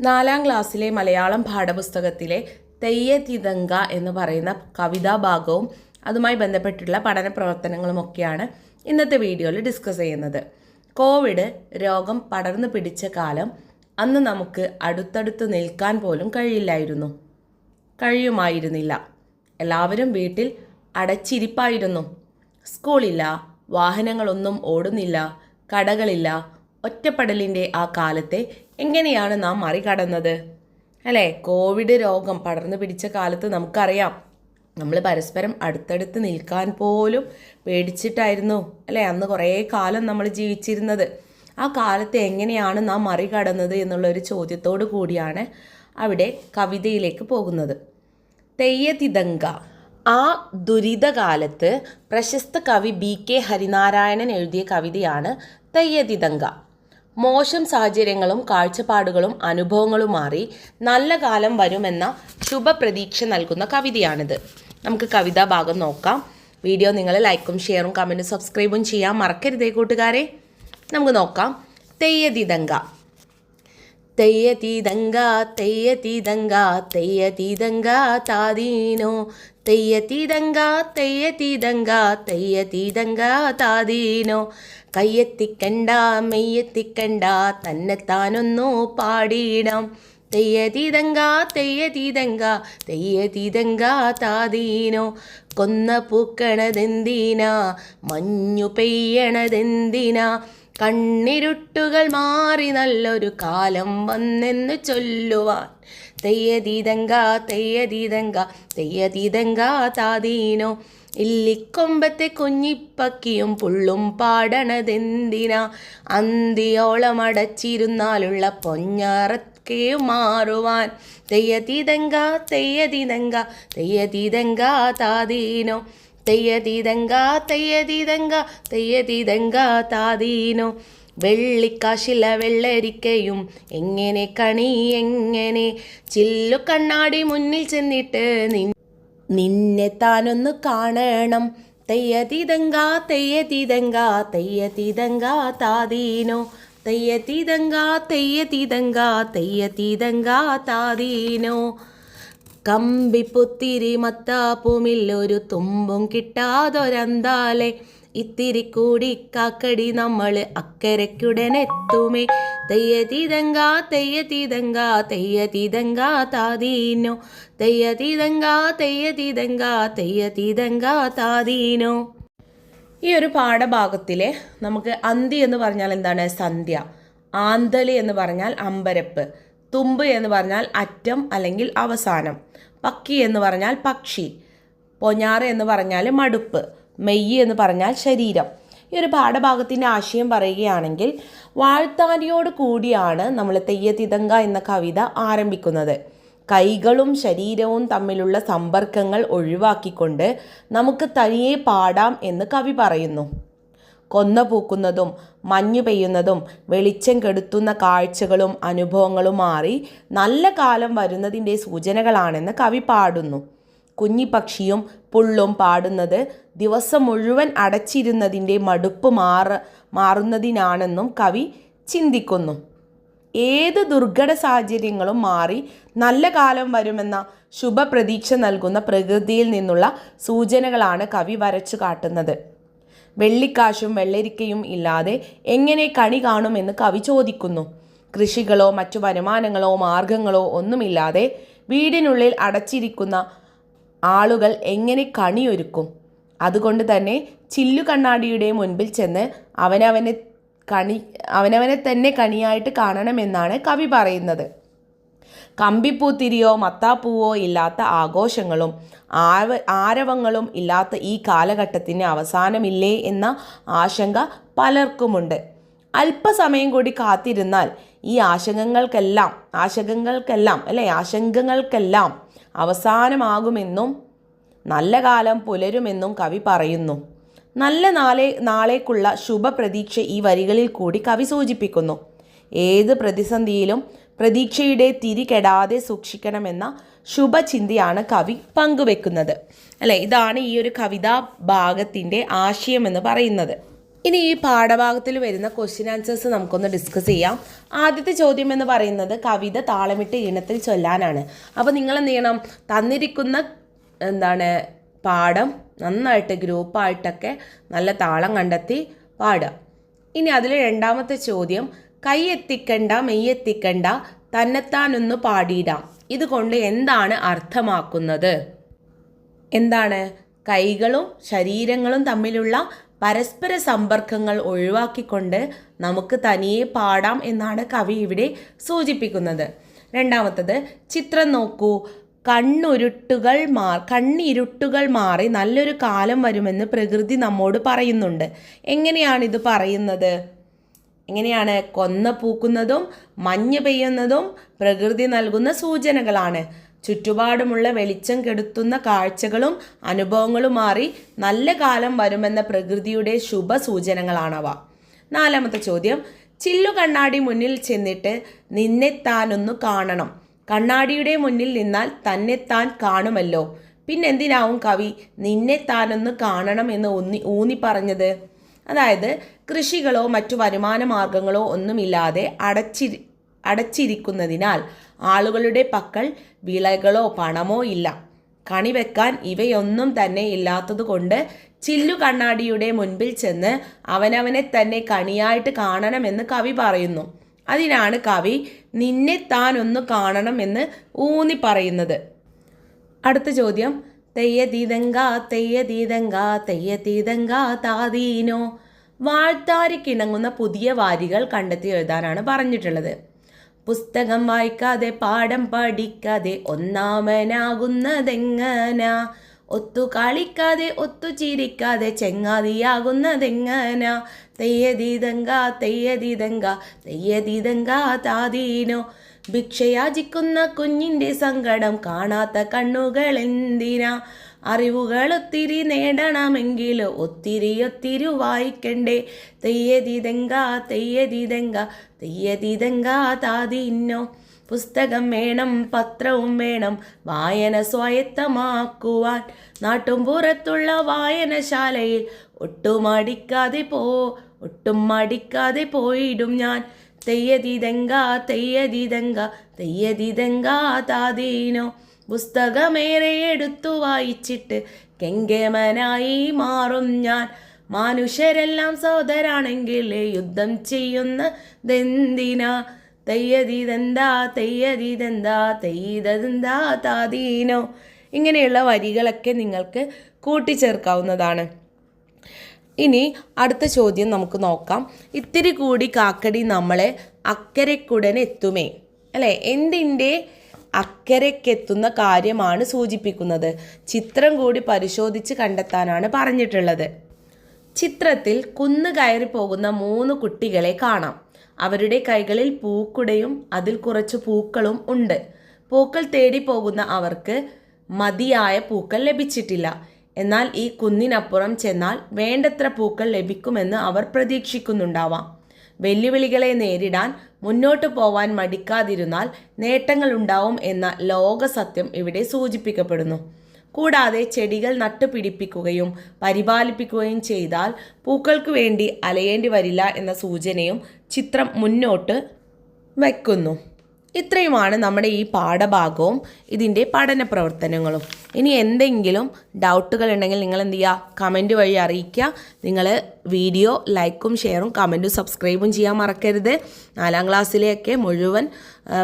നാലാം ക്ലാസ്സിലെ മലയാളം പാഠപുസ്തകത്തിലെ തെയ്യതിതങ്ക എന്ന് പറയുന്ന കവിതാ ഭാഗവും അതുമായി ബന്ധപ്പെട്ടുള്ള പഠന പ്രവർത്തനങ്ങളുമൊക്കെയാണ് ഇന്നത്തെ വീഡിയോയിൽ ഡിസ്കസ് ചെയ്യുന്നത്. കോവിഡ് രോഗം പടർന്നു പിടിച്ച കാലം അന്ന് നമുക്ക് അടുത്തടുത്ത് നിൽക്കാൻ പോലും കഴിയില്ലായിരുന്നു. കഴിയുമായിരുന്നില്ല. എല്ലാവരും വീട്ടിൽ അടച്ചിരിപ്പായിരുന്നു. സ്കൂളില്ല വാഹനങ്ങളൊന്നും ഓടുന്നില്ല കടകളില്ല ഒറ്റപ്പെടലിന്റെ ആ കാലത്തെ എങ്ങനെയാണ് നാം മറികടന്നത്? അല്ലേ? കോവിഡ് രോഗം പടർന്നു പിടിച്ച കാലത്ത് നമുക്കറിയാം. നമ്മൾ പരസ്പരം അടുത്തടുത്ത് നിൽക്കാൻ പോലും പേടിച്ചിട്ടായിരുന്നു. അല്ലേ? അന്ന് കുറേ കാലം നമ്മൾ ജീവിച്ചിരുന്നത്. ആ കാലത്തെ എങ്ങനെയാണ് നാം മറികടന്നത് എന്നുള്ളൊരു ചോദ്യത്തോടു കൂടിയാണ് അവിടെ കവിതയിലേക്ക് പോകുന്നത്. തെയ്യതിതങ്ക ആ ദുരിതകാലത്ത് പ്രശസ്ത കവി ബി കെ ഹരിനാരായണൻ എഴുതിയ കവിതയാണ് തെയ്യതിദങ്ക. മോശം സാഹചര്യങ്ങളും കാഴ്ചപ്പാടുകളും അനുഭവങ്ങളും മാറി നല്ല കാലം വരുമെന്ന ശുഭപ്രതീക്ഷ നൽകുന്ന കവിതയാണിത്. നമുക്ക് കവിതാ ഭാഗം നോക്കാം. വീഡിയോ നിങ്ങൾ ലൈക്കും ഷെയറും കമന്റും സബ്സ്ക്രൈബും ചെയ്യാൻ മറക്കരുതേ കൂട്ടുകാരെ. നമുക്ക് നോക്കാം. തെയ്യതിദങ്ക. തെയ്യതീതങ്ക തെയ്യതീതങ്ക തെയ്യതീതങ്ക താദീനോ തെയ്യതീതങ്ക തെയ്യതീതങ്ക തെയ്യതീതങ്ക താദീനോ കയ്യെത്തിക്കണ്ട മെയ്യെത്തിക്കണ്ട തന്നെത്താനൊന്നു പാടിയിടാം. തെയ്യതീതങ്ക തെയ്യതീതങ്ക തെയ്യതീതങ്ക താദീനോ കൊന്ന പൂക്കണതെന്തിനാ? മഞ്ഞു പെയ്യണതെന്തിനാ? കണ്ണിരുട്ടുകൾ മാറി നല്ലൊരു കാലം വന്നെന്ന് ചൊല്ലുവാൻ. തെയ്യതീതങ്ക തെയ്യതീതങ്ക തെയ്യതീതങ്ക താതീനോ. ഇല്ലിക്കൊമ്പത്തെ കുഞ്ഞിപ്പക്കിയും പുള്ളും പാടണതെന്തിനാ? അന്തിയോളം അടച്ചിരുന്നാലുള്ള പൊഞ്ഞാറക്കെയും മാറുവാൻ. തെയ്യതീതങ്ക തെയ്യതീതങ്ക തെയ്യതീതങ്ക താതീനോ. തെയ്യതീതങ്ക തെയ്യതീതങ്ക തെയ്യതീതങ്കാ താതീനോ. വെള്ളിക്കാശില വെള്ളരിക്കയും എങ്ങനെ കണി എങ്ങനെ? ചില്ലു കണ്ണാടി മുന്നിൽ ചെന്നിട്ട് നിന്നെ താനൊന്ന് കാണണം. തെയ്യതീതങ്കാ തെയ്യതീതങ്കാ തെയ്യതീതങ്കാ താതീനോ. തെയ്യതീതങ്കാ തെയ്യതീതങ്കാ തെയ്യതീതങ്കാ താതീനോ. കമ്പിപ്പുത്തിരി മത്താപ്പുമില്ലൊരു തുമ്പും കിട്ടാതൊരന്താലെ? ഇത്തിരി കൂടി കാക്കടി നമ്മൾ അക്കരയ്ക്കുടനെത്തുമേ. തെയ്യതീതങ്ക തെയ്യതീതങ്ക തെയ്യതീതങ്ക താതീനോ. തെയ്യതീതങ്ക തെയ്യതീതങ്ക തെയ്യതീതങ്ക താതീനോ. ഈ ഒരു പാഠഭാഗത്തിലെ നമുക്ക് അന്തി എന്ന് പറഞ്ഞാൽ എന്താണ്? സന്ധ്യ. ആന്തലി എന്ന് പറഞ്ഞാൽ അമ്പരപ്പ്. തുമ്പ് എന്ന് പറഞ്ഞാൽ അറ്റം അല്ലെങ്കിൽ അവസാനം. പക്കി എന്ന് പറഞ്ഞാൽ പക്ഷി. പൊഞ്ഞാറ് എന്ന് പറഞ്ഞാൽ മടുപ്പ്. മെയ്യ് എന്ന് പറഞ്ഞാൽ ശരീരം. ഈ ഒരു പാഠഭാഗത്തിന്റെ ആശയം പറയുകയാണെങ്കിൽ വാഴ്ത്താരിയോട് കൂടിയാണ് നമ്മൾ തെയ്യത്തിതങ്ക എന്ന കവിത ആരംഭിക്കുന്നത്. കൈകളും ശരീരവും തമ്മിലുള്ള സമ്പർക്കങ്ങൾ ഒഴിവാക്കിക്കൊണ്ട് നമുക്ക് തനിയെ പാടാം എന്ന് കവി പറയുന്നു. കൊന്ന പൂക്കുന്നതും മഞ്ഞു പെയ്യുന്നതും വെളിച്ചം കെടുത്തുന്ന കാഴ്ചകളും അനുഭവങ്ങളും മാറി നല്ല കാലം വരുന്നതിന്റെ സൂചനകളാണെന്ന് കവി പാടുന്നു. കുഞ്ഞിപ്പക്ഷിയും പുള്ളും പാടുന്നത് ദിവസം മുഴുവൻ അടച്ചിരുന്നതിന്റെ മടുപ്പ് മാറ മാറുന്നതിനാണെന്നും കവി ചിന്തിക്കുന്നു. ഏത് ദുർഘട സാഹചര്യങ്ങളും മാറി നല്ല കാലം വരുമെന്ന ശുഭപ്രതീക്ഷ നൽകുന്ന പ്രകൃതിയിൽ നിന്നുള്ള സൂചനകളാണ് കവി വരച്ചു കാട്ടുന്നത്. വെള്ളിക്കാശും വെള്ളരിക്കയും ഇല്ലാതെ എങ്ങനെ കണി കാണുമെന്ന് കവി ചോദിക്കുന്നു. കൃഷികളോ മറ്റു വരുമാനങ്ങളോ മാർഗങ്ങളോ ഒന്നുമില്ലാതെ വീടിനുള്ളിൽ അടച്ചിരിക്കുന്ന ആളുകൾ എങ്ങനെ കണിയൊരുക്കും? അതുകൊണ്ട് തന്നെ ചില്ലു കണ്ണാടിയുടെ മുൻപിൽ ചെന്ന് അവനവനെ കണി അവനവനെ തന്നെ കണിയായിട്ട് കാണണമെന്നാണ് കവി പറയുന്നത്. കമ്പിപ്പൂത്തിരിയോ മത്താപ്പൂവോ ഇല്ലാത്ത ആഘോഷങ്ങളും ആരവ ആരവങ്ങളും ഇല്ലാത്ത ഈ കാലഘട്ടത്തിന് അവസാനമില്ലേ എന്ന ആശങ്ക പലർക്കുമുണ്ട്. അല്പസമയം കൂടി കാത്തിരുന്നാൽ ഈ ആശങ്കകൾക്കെല്ലാം ആശങ്കകൾക്കെല്ലാം അല്ലെ ആശങ്കകൾക്കെല്ലാം അവസാനമാകുമെന്നും നല്ല കാലം പുലരുമെന്നും കവി പറയുന്നു. നല്ല നാളെ നാളേക്കുള്ള ശുഭപ്രതീക്ഷ ഈ വരികളിൽ കൂടി കവി സൂചിപ്പിക്കുന്നു. ഏത് പ്രതിസന്ധിയിലും പ്രതീക്ഷയുടെ തിരി കെടാതെ സൂക്ഷിക്കണമെന്ന ശുഭചിന്തയാണ് കവി പങ്കുവെക്കുന്നത്. അല്ലേ? ഇതാണ് ഈ ഒരു കവിതാ ഭാഗത്തിന്റെ ആശയം എന്ന് പറയുന്നത്. ഇനി ഈ പാഠഭാഗത്തിൽ വരുന്ന ക്വസ്റ്റ്യൻ ആൻസേഴ്സ് നമുക്കൊന്ന് ഡിസ്കസ് ചെയ്യാം. ആദ്യത്തെ ചോദ്യം എന്ന് പറയുന്നത് കവിത താളമിട്ട് ഈണത്തിൽ ചൊല്ലാനാണ്. അപ്പോൾ നിങ്ങൾ എന്ത് ചെയ്യണം? തന്നിരിക്കുന്ന എന്താണ് പാഠം നന്നായിട്ട് ഗ്രൂപ്പായിട്ടൊക്കെ നല്ല താളം കണ്ടെത്തി പാടുക. ഇനി അതിൽ രണ്ടാമത്തെ ചോദ്യം കൈ എത്തിക്കണ്ട മെയ്യെത്തിക്കണ്ട തന്നെത്താനൊന്ന് പാടിയിടാം. ഇതുകൊണ്ട് എന്താണ് അർത്ഥമാക്കുന്നത്? എന്താണ്? കൈകളും ശരീരങ്ങളും തമ്മിലുള്ള പരസ്പര സമ്പർക്കങ്ങൾ ഒഴിവാക്കിക്കൊണ്ട് നമുക്ക് തനിയെ പാടാം എന്നാണ് കവി ഇവിടെ സൂചിപ്പിക്കുന്നത്. രണ്ടാമത്തത് ചിത്രം നോക്കൂ. കണ്ണുരുട്ടുകൾ മാ കണ്ണിരുട്ടുകൾ മാറി നല്ലൊരു കാലം വരുമെന്ന് പ്രകൃതി നമ്മോട് പറയുന്നുണ്ട്. എങ്ങനെയാണ് ഇത് പറയുന്നത്? എങ്ങനെയാണ് കൊന്ന പൂക്കുന്നതും മഞ്ഞ് പെയ്യുന്നതും പ്രകൃതി നൽകുന്ന സൂചനകളാണ്. ചുറ്റുപാടുമുള്ള വെളിച്ചം കെടുത്തുന്ന കാഴ്ചകളും അനുഭവങ്ങളും മാറി നല്ല കാലം വരുമെന്ന പ്രകൃതിയുടെ ശുഭ സൂചനകളാണവ നാലാമത്തെ ചോദ്യം ചില്ലു കണ്ണാടി മുന്നിൽ ചെന്നിട്ട് നിന്നെ താനൊന്നു കാണണം. കണ്ണാടിയുടെ മുന്നിൽ നിന്നാൽ തന്നെ താൻ കാണുമല്ലോ. പിന്നെന്തിനാവും കവി നിന്നെ താനൊന്ന് കാണണം എന്ന് ഊന്നി ഊന്നി പറഞ്ഞത് അതായത് കൃഷികളോ മറ്റു വരുമാന മാർഗങ്ങളോ ഒന്നുമില്ലാതെ അടച്ചി അടച്ചിരിക്കുന്നതിനാൽ ആളുകളുടെ പക്കൽ വിളകളോ പണമോ ഇല്ല. കണി വെക്കാൻ ഇവയൊന്നും തന്നെ ഇല്ലാത്തതുകൊണ്ട് ചില്ലു കണ്ണാടിയുടെ മുൻപിൽ ചെന്ന് അവനവനെ തന്നെ കണിയായിട്ട് കാണണമെന്ന് കവി പറയുന്നു. അതിനാണ് കവി നിന്നെ താൻ ഒന്ന് കാണണമെന്ന് ഊന്നി പറയുന്നത്. അടുത്ത ചോദ്യം തെയ്യതീതങ്ക തെയ്യതീതങ്കാ തെയ്യതീതങ്കാ താതീനോ. വാഴ്ത്താരിക്കിണങ്ങുന്ന പുതിയ വാരികൾ കണ്ടെത്തി എഴുതാനാണ് പറഞ്ഞിട്ടുള്ളത്. പുസ്തകം വായിക്കാതെ പാഠം പഠിക്കാതെ ഒന്നാമനാകുന്നതെങ്ങന? ഒത്തു കളിക്കാതെ ഒത്തു ചിരിക്കാതെ ചെങ്ങാതിയാകുന്നതെങ്ങന തെയ്യതീതങ്ക തെയ്യതീതങ്ക തെയ്യതീതങ്ക താതീനോ. ഭിക്ഷയാചിക്കുന്ന കുഞ്ഞിന്റെ സങ്കടം കാണാത്ത കണ്ണുകൾ എന്തിനാ അറിവുകൾ ഒത്തിരി നേടണമെങ്കിൽ ഒത്തിരി ഒത്തിരി വായിക്കണ്ടേ. തെയ്യതീതങ്ക തെയ്യതീതങ്ക തെയ്യതീതങ്ക താതിന്നോ പുസ്തകം വേണം പത്രവും വേണം വായന സ്വായത്തമാക്കുവാൻ. നാട്ടും പുറത്തുള്ള വായനശാലയിൽ ഒട്ടും അടിക്കാതെ പോ ഒട്ടും മടിക്കാതെ പോയിടും ഞാൻ. തെയ്യതിതങ്ക തെയ്യതിതങ്ക തെയ്യതിതങ്ക താതീനോ. പുസ്തകമേറെ എടുത്തു വായിച്ചിട്ട് കെങ്കേമനായി മാറും ഞാൻ. മനുഷ്യരെല്ലാം സോദരാണെങ്കിൽ യുദ്ധം ചെയ്യുന്നതെന്തിനാ തെയ്യതീതെന്താ തെയ്യതീതെന്താ തെയ്യതെന്താ താതീനോ? ഇങ്ങനെയുള്ള വരികളൊക്കെ നിങ്ങൾക്ക് കൂട്ടിച്ചേർക്കാവുന്നതാണ്. ഇനി അടുത്ത ചോദ്യം നമുക്ക് നോക്കാം. ഇത്തിരി കൂടി കാക്കടി നമ്മളെ അക്കരക്കുടൻ എത്തുമേ. അല്ലേ? എന്തിന്റെ അക്കരയ്ക്കെത്തുന്ന കാര്യമാണ് സൂചിപ്പിക്കുന്നത്. ചിത്രം കൂടി പരിശോധിച്ച് കണ്ടെത്താനാണ് പറഞ്ഞിട്ടുള്ളത്. ചിത്രത്തിൽ കുന്ന് കയറി പോകുന്ന മൂന്ന് കുട്ടികളെ കാണാം. അവരുടെ കൈകളിൽ പൂക്കുടയും അതിൽ കുറച്ച് പൂക്കളും ഉണ്ട്. പൂക്കൾ തേടി പോകുന്ന അവർക്ക് മതിയായ പൂക്കൾ ലഭിച്ചിട്ടില്ല. എന്നാൽ ഈ കുന്നിനപ്പുറം ചെന്നാൽ വേണ്ടത്ര പൂക്കൾ ലഭിക്കുമെന്ന് അവർ പ്രതീക്ഷിക്കുന്നുണ്ടാവാം. വെല്ലുവിളികളെ നേരിടാൻ മുന്നോട്ട് പോവാൻ മടിക്കാതിരുന്നാൽ നേട്ടങ്ങളുണ്ടാവും എന്ന ലോകസത്യം ഇവിടെ സൂചിപ്പിക്കപ്പെടുന്നു. കൂടാതെ ചെടികൾ നട്ടുപിടിപ്പിക്കുകയും പരിപാലിപ്പിക്കുകയും ചെയ്താൽ പൂക്കൾക്ക് വേണ്ടി അലയേണ്ടി വരില്ല എന്ന സൂചനയും ചിത്രം മുന്നോട്ട് വയ്ക്കുന്നു. ഇത്രയുമാണ് നമ്മുടെ ഈ പാഠഭാഗവും ഇതിന്റെ പഠന പ്രവർത്തനങ്ങളും ഇനി എന്തെങ്കിലും ഡൗട്ടുകൾ ഉണ്ടെങ്കിൽ നിങ്ങൾ എന്ത് ചെയ്യുക? കമന്റ് വഴി അറിയിക്കുക. നിങ്ങൾ വീഡിയോ ലൈക്കും ഷെയറും കമന്റും സബ്സ്ക്രൈബും ചെയ്യാൻ മറക്കരുത്. നാലാം ക്ലാസ്സിലെയൊക്കെ മുഴുവൻ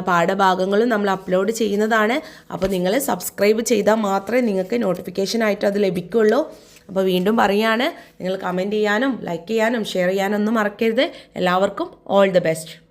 പാഠഭാഗങ്ങളും നമ്മൾ അപ്ലോഡ് ചെയ്യുന്നതാണ്. അപ്പോൾ നിങ്ങൾ സബ്സ്ക്രൈബ് ചെയ്താൽ മാത്രമേ നിങ്ങൾക്ക് നോട്ടിഫിക്കേഷൻ ആയിട്ട് അത് ലഭിക്കുള്ളൂ. അപ്പോൾ വീണ്ടും പറയുകയാണ് നിങ്ങൾ കമന്റ് ചെയ്യാനും ലൈക്ക് ചെയ്യാനും ഷെയർ ചെയ്യാനും ഒന്നും മറക്കരുത്. എല്ലാവർക്കും ഓൾ ദി ബെസ്റ്റ്